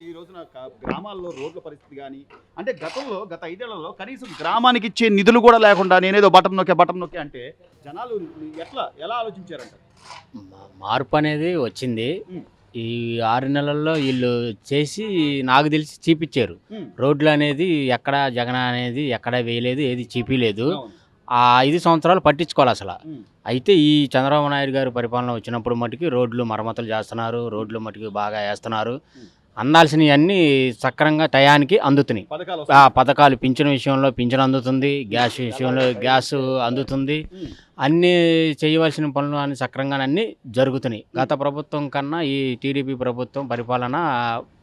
ఈ రోజున గ్రామాల్లో రోడ్ల పరిస్థితి కానీ అంటే గతంలో గత ఐదేళ్ళలో కనీసం గ్రామానికి ఇచ్చే నిధులు కూడా లేకుండా నేనేదో బటన్ నొక్కే బటన్ నొక్కే అంటే జనాలు ఎట్లా ఎలా ఆలోచించారంట? మార్పు అనేది వచ్చింది. ఈ ఆరు నెలల్లో వీళ్ళు చేసి నాకు తెలిసి చీపిచ్చారు. ఉమ్, రోడ్లు అనేది ఎక్కడ జగన్ అనేది ఎక్కడ వేయలేదు ఏది చీపిలేదు. అవును. ఆ ఐదు సంవత్సరాలు పట్టించుకోవాలి అసలు. అయితే ఈ చంద్రబాబు నాయుడు గారు పరిపాలన వచ్చినప్పుడు మటుకి రోడ్లు మరమ్మతులు చేస్తున్నారు రోడ్లు మటుకు బాగా వేస్తున్నారు. అందాల్సినవి అన్నీ సక్రంగా టయానికి అందుతున్నాయి. పథకాలు ఆ వస్తున్నాయి. పథకాలు పింఛన్ విషయంలో పింఛన్ అందుతుంది గ్యాస్ విషయంలో గ్యాస్ అందుతుంది. అన్నీ చేయవలసిన పనులు అన్ని సక్రంగా అన్నీ జరుగుతున్నాయి. గత ప్రభుత్వం కన్నా ఈ టీడీపీ ప్రభుత్వం పరిపాలన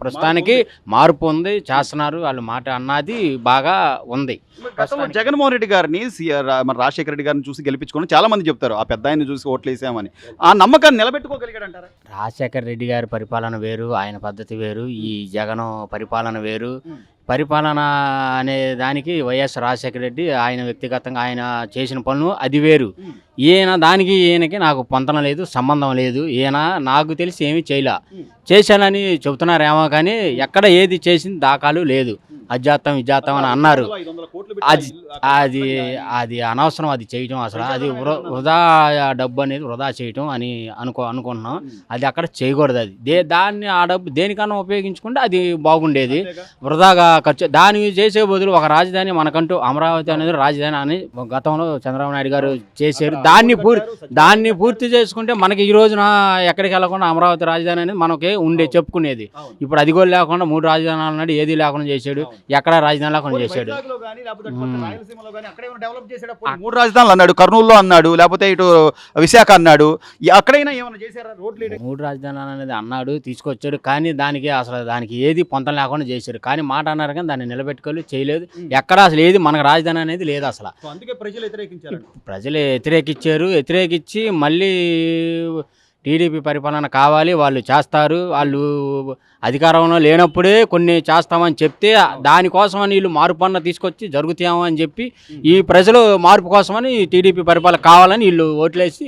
ప్రస్తుతానికి మార్పు ఉంది. చేస్తున్నారు. వాళ్ళు మాట అన్నది బాగా ఉంది. జగన్మోహన్ రెడ్డి గారిని మన రాజశేఖర రెడ్డి గారిని చూసి గెలిపించుకుని చాలా మంది చెప్తారు ఆ పెద్ద ఆయన చూసి ఓట్లు వేసామని. ఆ నమ్మకాన్ని నిలబెట్టుకోగలిగాడంటారా? రాజశేఖర రెడ్డి గారి పరిపాలన వేరు ఆయన పద్ధతి వేరు ఈ జగన్ పరిపాలన వేరు. పరిపాలన అనే దానికి వైఎస్ రాజశేఖర రెడ్డి ఆయన వ్యక్తిగతంగా ఆయన చేసిన పనులు అది వేరు. ఈయన దానికి ఈయనకి నాకు పొంతన లేదు సంబంధం లేదు. ఈయన నాకు తెలిసి ఏమీ చేయలే. చేశానని చెబుతున్నారేమో కానీ ఎక్కడ ఏది చేసిన దాఖలు లేదు. అజాతం ఇజాతం అని అన్నారు. అది- అది అది అనవసరం అది చేయటం అసలు. అది వృ- వృధా డబ్బు అనేది వృధా చేయటం అని అనుకో అనుకుంటున్నాం. అది అక్కడ చేయకూడదు అది. దే దాన్ని ఆ డబ్బు దేనికన్నా ఉపయోగించుకుంటే అది బాగుండేది? వృధాగా ఖర్చు దాన్ని చేసే బదులు ఒక రాజధాని మనకంటూ అమరావతి అనేది రాజధాని అని గతంలో చంద్రబాబు నాయుడు గారు చేశారు. దాన్ని పూర్తి దాన్ని పూర్తి చేసుకుంటే మనకి ఈ రోజున ఎక్కడికి వెళ్ళకుండా అమరావతి రాజధాని అనేది మనకి ఉండే చెప్పుకునేది. ఇప్పుడు అది కూడా లేకుండా మూడు రాజధానులు ఏది లేకుండా చేశాడు. ఎక్కడ రాజధాని లేకుండా పోనీ చేశాడు. మూడు రాజధానులు అన్నాడు కర్నూలులో అన్నాడు లేకపోతే ఇటు విశాఖ అన్నాడు. అక్కడైనా ఏమైనా చేశారా రోడ్లు? మూడు రాజధానులు అనేది అన్నాడు తీసుకొచ్చాడు కానీ దానికి అసలు దానికి ఏది పొంతం లేకుండా చేశారు. కానీ మాట అన్నారు కానీ దాన్ని నిలబెట్టుకోలేదు చేయలేదు. ఎక్కడ అసలు ఏది మనకు రాజధాని అనేది లేదు అసలు. అందుకే ప్రజలు వ్యతిరేకించారు ప్రజలు వ్యతిరేకించారు వ్యతిరేకించి మళ్ళీ టీడీపీ పరిపాలన కావాలి వాళ్ళు చేస్తారు. వాళ్ళు అధికారంలో లేనప్పుడే కొన్ని చేస్తామని చెప్తే దానికోసమని వీళ్ళు మార్పు అన్న తీసుకొచ్చి జరుగుతామని అని చెప్పి ఈ ప్రజలు మార్పు కోసమని టీడీపీ పరిపాలన కావాలని వీళ్ళు ఓట్లేసి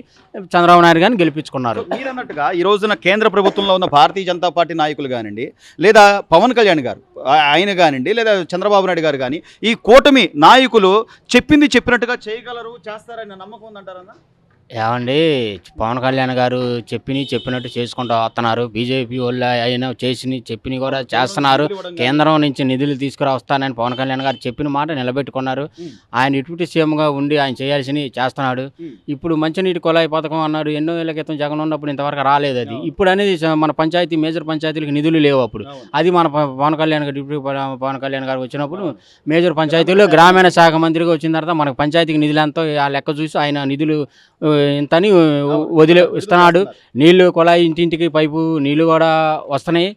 చంద్రబాబు నాయుడు గారిని గెలిపించుకున్నారు. సో మీరు అన్నట్టుగా ఈ రోజున కేంద్ర ప్రభుత్వంలో ఉన్న భారతీయ జనతా పార్టీ నాయకులు కానివ్వండి లేదా పవన్ కళ్యాణ్ గారు ఆయన కానివ్వండి లేదా చంద్రబాబు నాయుడు గారు కానీ ఈ కూటమి నాయకులు చెప్పింది చెప్పినట్టుగా చేయగలరు చేస్తారని నమ్మకం ఉందంటారన్నా ఏమండి పవన్ కళ్యాణ్ గారు చెప్పిని చెప్పినట్టు చేసుకుంటూ వస్తున్నారు. బీజేపీ వాళ్ళు అయినా చేసి చెప్పిని కూడా చేస్తున్నారు. కేంద్రం నుంచి నిధులు తీసుకురా వస్తానని పవన్ కళ్యాణ్ గారు చెప్పిన మాట నిలబెట్టుకున్నారు. ఆయన డిప్యూటీ సీఎంగా ఉండి ఆయన చేయాల్సినవి చేస్తున్నాడు. ఇప్పుడు మంచినీటి కుళాయి పథకం అన్నారు. ఎన్నో ఏళ్ళ క్రితం జగన్ ఉన్నప్పుడు ఇంతవరకు రాలేదు అది. ఇప్పుడు అనేది మన పంచాయతీ మేజర్ పంచాయతీలకు నిధులు లేవు అప్పుడు. అది మన పవన్ కళ్యాణ్ గారు డిప్యూటీ పవన్ కళ్యాణ్ గారు వచ్చినప్పుడు మేజర్ పంచాయతీలో గ్రామీణ శాఖ మంత్రిగా వచ్చిన తర్వాత మనకు పంచాయతీకి నిధులు ఎంతో ఆ లెక్క చూసి ఆయన నిధులు ఇంతని వదిలే ఇస్తున్నాడు నీళ్ళు కుళాయి ఇంటింటికి పైపు నీళ్ళు కూడా వస్తున్నాయి.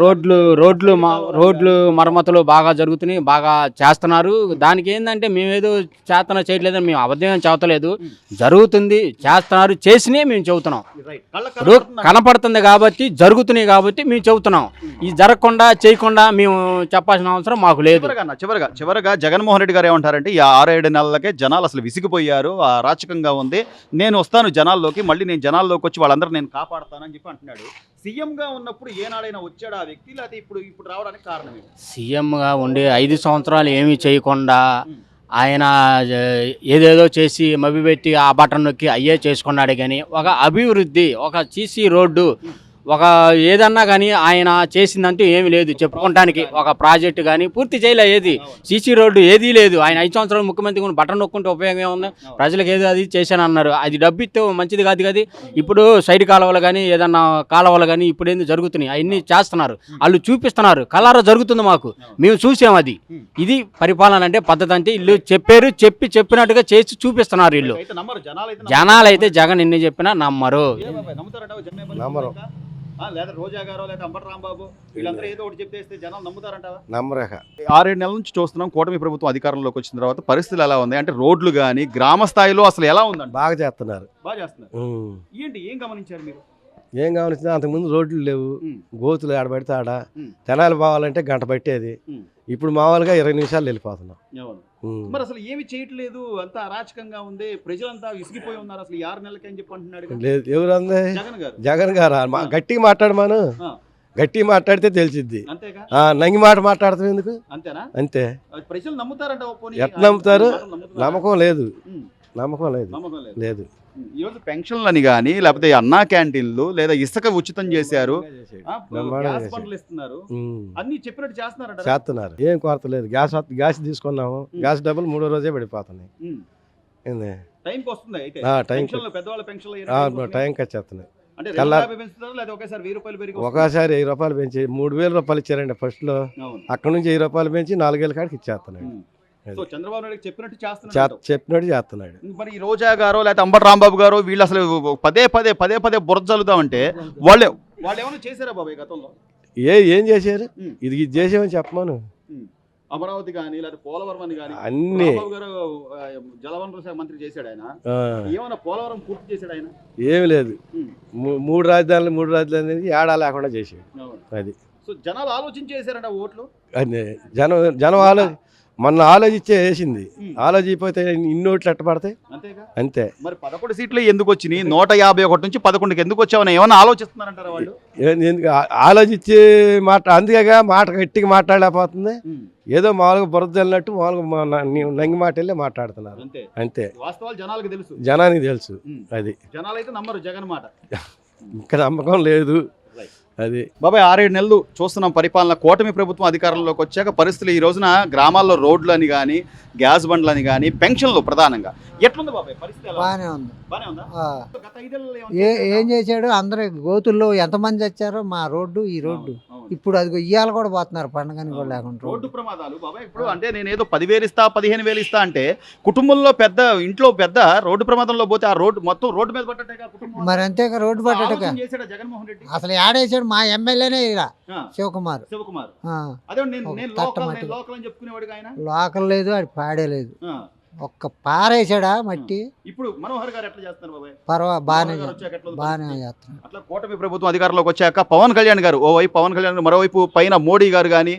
రోడ్లు రోడ్లు రోడ్లు మరమ్మతులు బాగా జరుగుతున్నాయి బాగా చేస్తున్నారు. దానికి ఏంటంటే మేమేదో చేతన చేయట్లేదని మేము అబద్ధం ఉమ్. జరుగుతుంది చేస్తున్నారు చేసినే మేము చెబుతున్నాం. ఇప్పుడు కనపడుతుందా? కాబట్టి జరుగుతున్నాయి కాబట్టి మేము చెబుతున్నాం. ఇది జరగకుండా చేయకుండా మేము చెప్పాల్సిన అవసరం మాకు లేదు. చివరగా చివరగా జగన్మోహన్ రెడ్డి గారు ఏమంటారంటే ఈ ఆరు ఏడు నెలలకే జనాలు అసలు విసిగిపోయారు ఆ అరాచకంగా ఉంది. నేను వస్తాను జనాల్లోకి మళ్ళీ నేను జనాల్లోకి వచ్చి వాళ్ళందరూ నేను కాపాడుతానని చెప్పి అంటున్నాడు. సీఎంగా ఉన్నప్పుడు ఏనాడైనా వచ్చాడు ఆ వ్యక్తి? లేకపోతే ఇప్పుడు ఇప్పుడు రావడానికి కారణం ఏంటి సీఎంగా ఉండి ఐదు సంవత్సరాలు ఏమీ చేయకుండా. ఆయన ఏదేదో చేసి మభ్యపెట్టి ఆ బటన్ నొక్కి అయ్యే చేసుకున్నాడు కానీ ఒక అభివృద్ధి ఒక సీసీ రోడ్డు ఒక ఏదన్నా కానీ ఆయన చేసిందంటూ ఏమీ లేదు చెప్పుకోవటానికి. ఒక ప్రాజెక్టు కానీ పూర్తి చేయలే ఏది. సీసీ రోడ్డు ఏదీ లేదు. ఆయన ఐదు సంవత్సరాలు ముఖ్యమంత్రి కూడా బటన్ నొక్కుంటే ఉపయోగం ఏముంది? ప్రజలకు ఏదో అది చేశాను అన్నారు. అది డబ్బు ఇస్తే మంచిది కాదు కదా. ఇప్పుడు సైడ్ కాలువలు కానీ ఏదన్నా కాలువలు కానీ ఇప్పుడు ఏంది జరుగుతున్నాయి? అవన్నీ చేస్తున్నారు. వాళ్ళు చూపిస్తున్నారు. కలారా జరుగుతుంది మాకు. మేము చూసాం అది. ఇది పరిపాలన అంటే పద్ధతి అంటే వీళ్ళు చెప్పారు చెప్పి చెప్పినట్టుగా చేసి చూపిస్తున్నారు వీళ్ళు అయితే నమ్మరు. జనాలు అయితే జనాలు అయితే జగన్ ఎన్ని చెప్పినా నమ్మరు. నమ్మరు. లేదా రోజా గారో లేదా అంబటి రాంబాబు వీళ్ళందరూ ఏదో ఒకటి చెప్పేస్తే జనాలు నమ్ముతారంటావా? నమ్మరేఖ. ఆరేడు నెలల నుంచి చూస్తున్నాం కూటమి ప్రభుత్వం అధికారంలోకి వచ్చిన తర్వాత పరిస్థితులు ఎలా ఉంది అంటే రోడ్లు కానీ గ్రామ స్థాయిలో అసలు ఎలా ఉందండి? బాగా చేస్తున్నారు. బాగా చేస్తున్నారు. ఏంటి ఏం గమనించారు మీరు? ఏం కావాల్సింది? అంతకుముందు రోడ్లు లేవు. గోతులు ఆడ పడితే ఆడ. తెనాలి పోవాలంటే గంట పట్టేది. ఇప్పుడు మామూలుగా ఇరవై నిమిషాలు వెళ్ళిపోతున్నాం. మరి అసలు ఏమి చేయట్లేదు. అంతా అరాచకంగా ఉంది. ప్రజలంతా విసిగిపోయి ఉన్నారు. అసలు ఆరు నెలలకి అని చెప్పి అంటున్నాడు. లేదు ఎవరు అంది? జగన్ గారు. గట్టిగా మాట్లాడమాను. గట్టి మాట్లాడితే తెలిసిద్ది. నంగి మాట మాట్లాడతాం ఎందుకు? అంతే. ప్రజలు నమ్ముతారంట. ఎట్లా నమ్ముతారు? నమ్మకం లేదు. నమ్మకం లేదు. లేదు. ఈరోజు పెన్షన్లని కానీ లేకపోతే అన్నా క్యాంటీన్లు లేదా ఇసుక ఉచితం చేశారు. గ్యాస్. బండ్లు ఇస్తున్నారు. అన్ని చెప్పినట్టు చేస్తున్నారంట చేస్తున్నారు. ఏం కొరత లేదు. గ్యాస్ గ్యాస్ తీసుకున్నాము. గ్యాస్ డబ్బులు మూడో రోజే పడిపోతున్నాయి. ఏంది? టైంకి వస్తుంది అయితే. పెన్షన్లు పెద్దవాళ్ళ పెన్షన్లు వచ్చేస్తున్నాయి. ఒకేసారి వెయ్యి రూపాయలు పెరిగి వస్తుందా? ఒకసారి వెయ్యి రూపాయలు పెంచి మూడు వేల రూపాయలు ఇచ్చారండి ఫస్ట్లో. అవును. అక్కడ నుంచి వెయ్యి రూపాయలు పెంచి నాలుగేళ్ళ కాడికి ఇచ్చేస్తున్నాడు. అది. సో చంద్రబాబు నాయుడు చెప్పినట్టు చే- చేస్తున్నారు చెప్పినట్టు చేస్తున్నాడు. మరి ఈ రోజా గారో లేకపోతే అంబటి రాంబాబు గారు వీళ్ళు అసలు పదే పదే పదే పదే బుర్ర చల్లుదామంటే వాళ్ళే వాళ్ళు ఏమైనా చేశారా బాబాయ్ గతంలో? ఏ ఏం చేశారు. ఇది ఇది చేసామని చెప్పమాను. అమరావతి కానీ లేదా పోలవరం అని కానీ అన్నీ జలవనరుల శాఖ మంత్రి చేశాడు ఆయన. ఏమైనా పోలవరం పూర్తి చేశాడు ఆయన? ఏమి లేదు. మూడు రాజధానులు మూడు రాజధానులు ఏడా లేకుండా చేసాడు. అది. సో జనాలు ఆలోచించి చేశారంట ఓట్లు జనం జనం ఆలో మొన్న ఆలోచించే వేసింది. ఉమ్. ఆలోచించకపోతే ఇన్నోట్లు ఎట్ట పడతాయి? అంతే. మరి పదకొండు సీట్లు ఎందుకు వచ్చినాయి? నూట యాభై ఒకటి నుంచి పదకొండుకి ఎందుకు వచ్చావని ఏమైనా ఆలోచిస్తున్నారంటారా వాళ్ళు? ఎందుకు ఆలోచించి మాట అందుకేగా మాట గట్టిగా మాట్లాడలేకపోతుంది. ఏదో మామూలుగా బురద చల్లినట్టు మామూలుగా నంగి మాట వెళ్ళి మాట్లాడుతున్నారు. అంతే. వాస్తవాలు జనాలకు తెలుసు. జనానికి తెలుసు. అది. జనాలు అయితే నమ్మరు జగన్ మాట. ఇంకా నమ్మకం లేదు. అది. బాబాయ్ ఆరేడు నెలలు చూస్తున్నాం పరిపాలన. కూటమి ప్రభుత్వం అధికారంలోకి వచ్చాక పరిస్థితులు ఈ రోజున గ్రామాల్లో రోడ్లు అని కానీ గ్యాస్ బండ్లు అని కానీ పెన్షన్లు ప్రధానంగా. ఎట్లుంది బాబాయ్ పరిస్థితి ఉంది? బాగానే ఉంది. బానే ఉందా? ఆ. గత ఐదేళ్ళలో ఏమన్నా ఏ? ఏం చేశాడు? అందరు గోతుల్లో ఎంతమంది వచ్చారో మా రోడ్డు ఈ రోడ్డు. ఇప్పుడు అది ఇయ్యాల కూడా పోతున్నారు పండగని కూడా లేకుండా రోడ్డు. ప్రమాదాలు. బాబాయ్ ఇప్పుడు అంటే నేను ఏదో పదివేలు ఇస్తా పదిహేను వేలు ఇస్తా అంటే కుటుంబంలో పెద్ద ఇంట్లో పెద్ద రోడ్డు ప్రమాదంలో పోతే ఆ రోడ్డు మొత్తం రోడ్డు మీద పట్టేగా కుటుంబం మరి అంతేగా రోడ్డు రెడ్డి? అసలు ఏడేసాడు మా ఎమ్మెల్యేనే ఆ, శివకుమార్. శివకుమార్. లోకల్ లేదు అది పాడేలేదు ఒక్క పారేసాడా మట్టి? ఇప్పుడు మనోహర్ గారు ఎట్లా చేస్తున్నారు బాబాయ్? పర్వా బాగానే బాగానే? చేస్తున్నాడు అట్లా కూటమి ప్రభుత్వం అధికారంలోకి వచ్చాక పవన్ కళ్యాణ్ గారు ఓవైపు పవన్ కళ్యాణ్ మరోవైపు పైన మోడీ గారు కానీ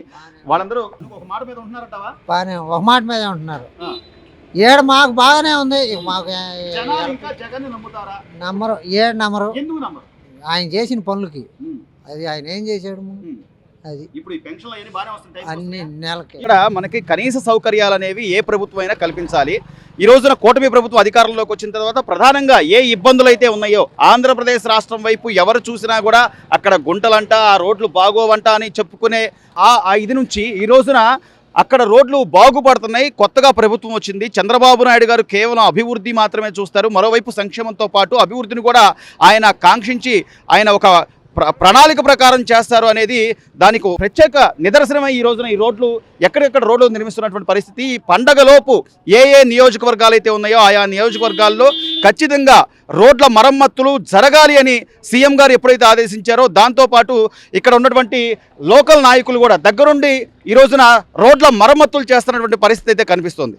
వాళ్ళందరూ ఒక మాట మీద ఉంటున్నారంటావా? బాగానే ఒక మాట మీద ఉంటున్నారు. ఏడు మాకు బాగానే ఉంది. మాకు నమ్మరు. ఏడు నమ్మరు? ఆయన చేసిన పనులకి. అది ఆయన ఏం చేశాడు. అది. ఇప్పుడు ఈ పెన్షన్లు అన్ని నెలకి. ఇక్కడ మనకి కనీస సౌకర్యాలు అనేవి ఏ ప్రభుత్వం అయినా కల్పించాలి. ఈ రోజున కూటమి ప్రభుత్వం అధికారంలోకి వచ్చిన తర్వాత ప్రధానంగా ఏ ఇబ్బందులు అయితే ఉన్నాయో ఆంధ్రప్రదేశ్ రాష్ట్రం వైపు ఎవరు చూసినా కూడా అక్కడ గుంటలంట ఆ రోడ్లు బాగోవంట అని చెప్పుకునే ఆ ఆ ఇది నుంచి ఈ రోజున అక్కడ రోడ్లు బాగుపడుతున్నాయి కొత్తగా ప్రభుత్వం వచ్చింది. చంద్రబాబు నాయుడు గారు కేవలం అభివృద్ధి మాత్రమే చూస్తారు. మరోవైపు సంక్షేమంతో పాటు అభివృద్ధిని కూడా ఆయన కాంక్షించి ఆయన ఒక ప్రణాళిక ప్రకారం చేస్తారు అనేది దానికి ప్రత్యేక నిదర్శనమై ఈ రోజున ఈ రోడ్లు ఎక్కడెక్కడ రోడ్లు నిర్మిస్తున్నటువంటి పరిస్థితి. ఈ పండగలోపు ఏ ఏ నియోజకవర్గాలు అయితే ఉన్నాయో ఆయా నియోజకవర్గాల్లో ఖచ్చితంగా రోడ్ల మరమ్మతులు జరగాలి అని సీఎం గారు ఎప్పుడైతే ఆదేశించారో దాంతోపాటు ఇక్కడ ఉన్నటువంటి లోకల్ నాయకులు కూడా దగ్గరుండి ఈ రోజున రోడ్ల మరమ్మతులు చేస్తున్నటువంటి పరిస్థితి అయితే కనిపిస్తుంది.